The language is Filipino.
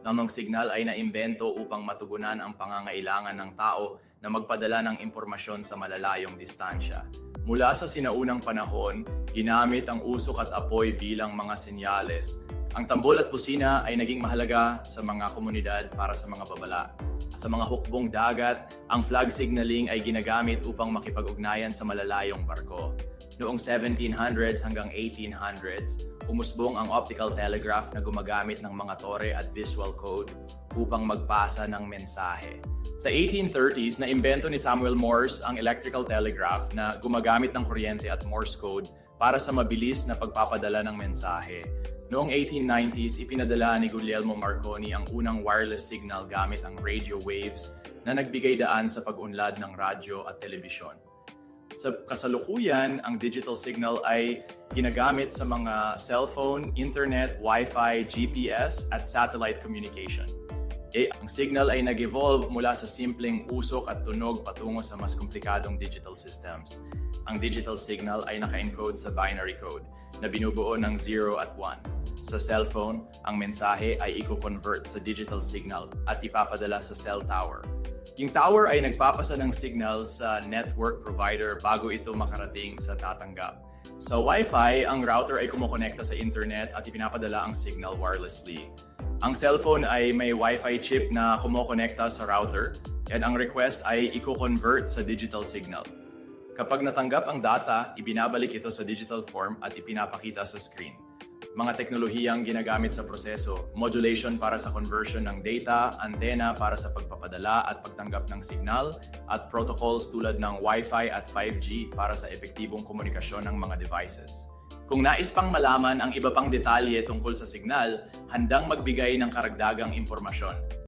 ng mga signal ay naimbento upang matugunan ang pangangailangan ng tao na magpadala ng impormasyon sa malalayong distansya. Mula sa sinaunang panahon, ginamit ang usok at apoy bilang mga senyales. Ang tambol at busina ay naging mahalaga sa mga komunidad para sa mga babala. Sa mga hukbong dagat, ang flag signaling ay ginagamit upang makipag-ugnayan sa malalayong barko. Noong 1700s hanggang 1800s, umusbong ang optical telegraph na gumagamit ng mga tore at visual code upang magpasa ng mensahe. Sa 1830s, naimbento ni Samuel Morse ang electrical telegraph na gumagamit ng kuryente at Morse code para sa mabilis na pagpapadala ng mensahe. Noong 1890s, ipinadala ni Guglielmo Marconi ang unang wireless signal gamit ang radio waves na nagbigay daan sa pag-unlad ng radyo at telebisyon. Sa kasalukuyan, ang digital signal ay ginagamit sa mga cellphone, internet, Wi-Fi, GPS at satellite communication. Eh, ang signal ay nag-evolve mula sa simpleng usok at tunog patungo sa mas komplikadong digital systems. Ang digital signal ay naka-encode sa binary code na binubuo ng 0 at 1. Sa cellphone, ang mensahe ay i-convert sa digital signal at ipapadala sa cell tower. Yung tower ay nagpapasa ng signal sa network provider bago ito makarating sa tatanggap. Sa Wi-Fi, ang router ay kumukonekta sa internet at ipinapadala ang signal wirelessly. Ang cellphone ay may Wi-Fi chip na kumukonekta sa router and ang request ay i-convert sa digital signal. Kapag natanggap ang data, ibinabalik ito sa digital form at ipinapakita sa screen. Mga teknolohiyang ginagamit sa proseso, modulation para sa conversion ng data, antena para sa pagpapadala at pagtanggap ng signal, at protocols tulad ng Wi-Fi at 5G para sa epektibong komunikasyon ng mga devices. Kung nais pang malaman ang iba pang detalye tungkol sa signal, handang magbigay ng karagdagang impormasyon.